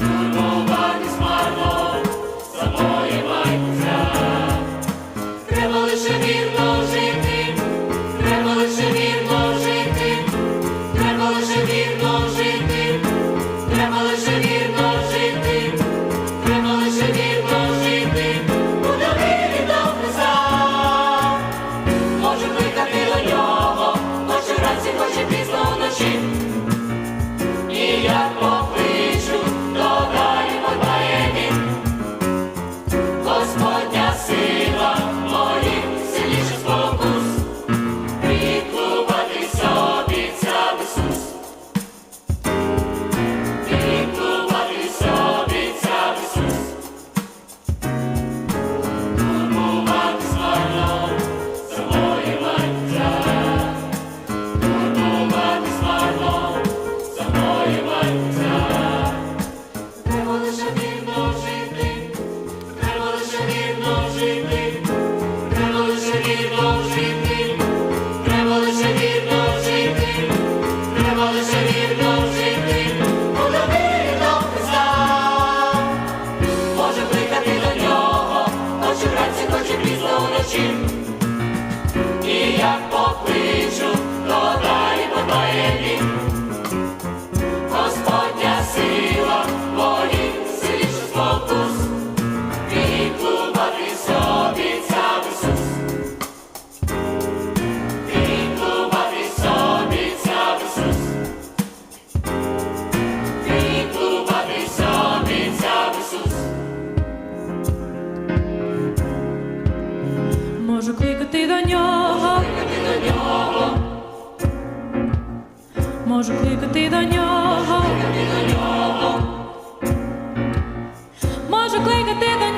Lord. очі, і як покличу, то дай подає. можу кликати до нього. Можу кликати до нього.